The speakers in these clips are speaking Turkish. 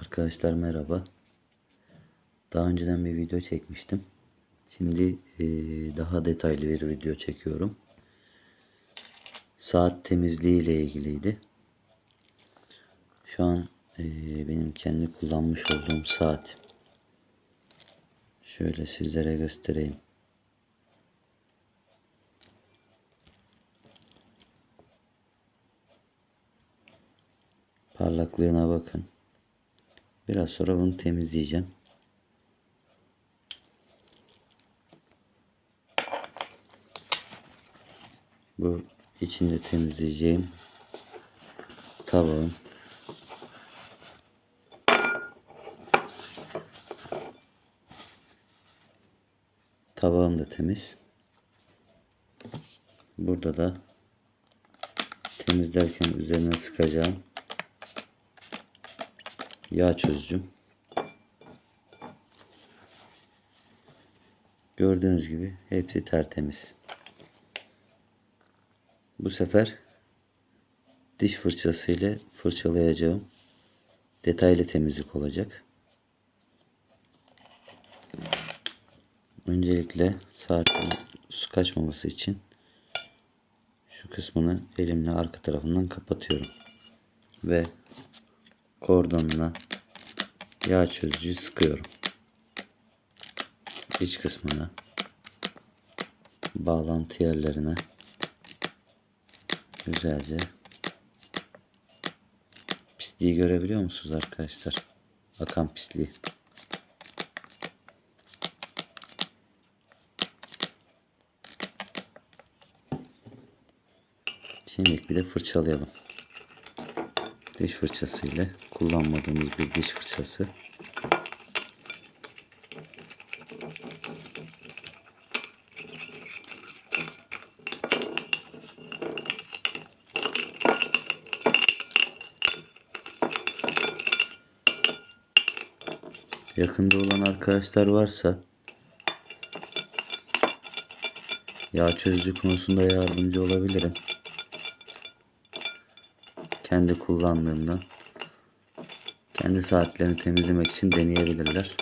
Arkadaşlar merhaba. Daha önceden bir video çekmiştim. Şimdi eee, daha detaylı bir video çekiyorum. Saat temizliği ile ilgiliydi. Şu an eee, benim kendi kullanmış olduğum saat. Şöyle sizlere göstereyim. Parlaklığına bakın. Biraz sonra bunu temizleyeceğim. Bu içinde temizleyeceğim tabağım. Tabağım da temiz. Burada da temizlerken üzerine sıkacağım yağ çözücüm. Gördüğünüz gibi hepsi tertemiz. Bu sefer diş fırçası ile fırçalayacağım. Detaylı temizlik olacak. Öncelikle saatin su kaçmaması için şu kısmını elimle arka tarafından kapatıyorum. Ve kordonuna yağ çözücü sıkıyorum. İç kısmına bağlantı yerlerine güzelce pisliği görebiliyor musunuz arkadaşlar? Akan pisliği. Şimdi bir de fırçalayalım diş fırçası ile kullanmadığımız bir diş fırçası. Yakında olan arkadaşlar varsa yağ çözücü konusunda yardımcı olabilirim kendi kullandığımda kendi saatlerini temizlemek için deneyebilirler.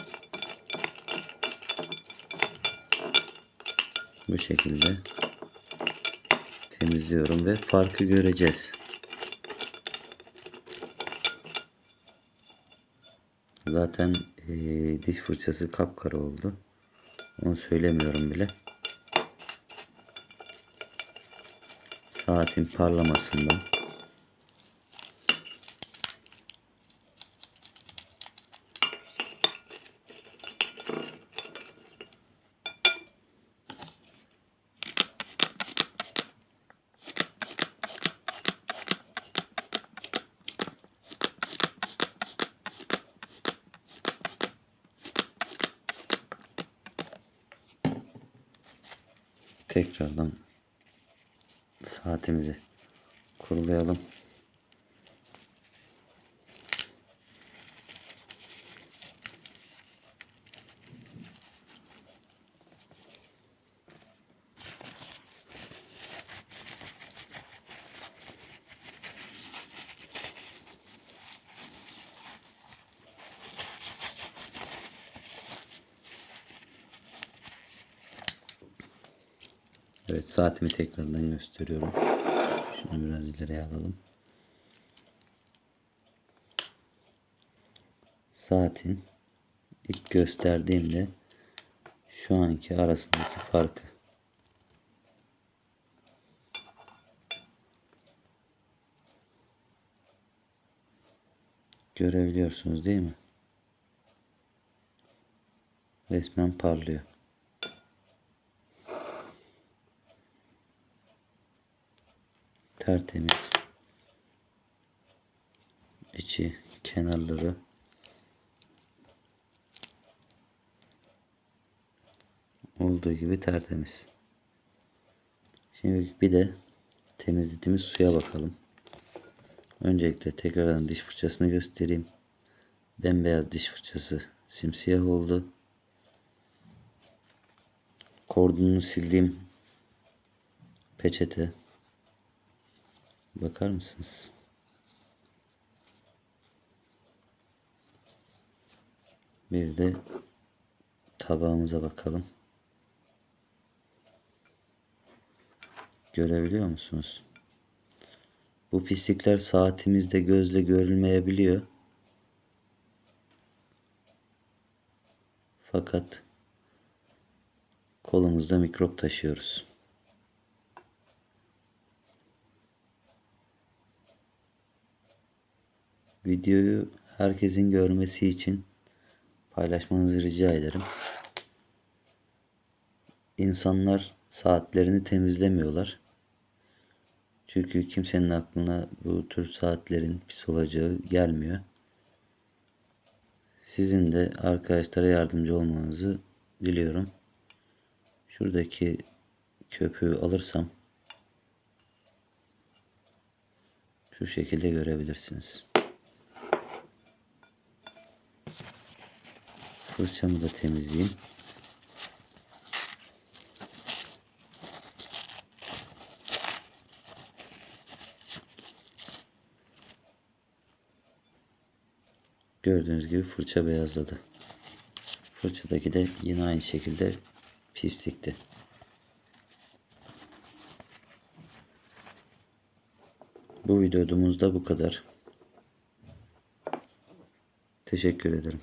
Bu şekilde temizliyorum ve farkı göreceğiz. Zaten e, diş fırçası kapkara oldu. Onu söylemiyorum bile. Saatin parlamasından tekrardan saatimizi kurulayalım. Evet saatimi tekrardan gösteriyorum. Şunu biraz ileriye alalım. Saatin ilk gösterdiğimle şu anki arasındaki farkı görebiliyorsunuz değil mi? Resmen parlıyor. Tertemiz. içi kenarları olduğu gibi tertemiz. Şimdi bir de temizlediğimiz suya bakalım. Öncelikle tekrardan diş fırçasını göstereyim. Bembeyaz diş fırçası simsiyah oldu. Kordonunu sildiğim peçete Bakar mısınız? Bir de tabağımıza bakalım. Görebiliyor musunuz? Bu pislikler saatimizde gözle görülmeyebiliyor. Fakat kolumuzda mikrop taşıyoruz. Videoyu herkesin görmesi için paylaşmanızı rica ederim. İnsanlar saatlerini temizlemiyorlar. Çünkü kimsenin aklına bu tür saatlerin pis olacağı gelmiyor. Sizin de arkadaşlara yardımcı olmanızı diliyorum. Şuradaki köpüğü alırsam şu şekilde görebilirsiniz. Fırçamı da temizleyeyim. Gördüğünüz gibi fırça beyazladı. Fırçadaki de yine aynı şekilde pislikti. Bu videomuz da bu kadar. Teşekkür ederim.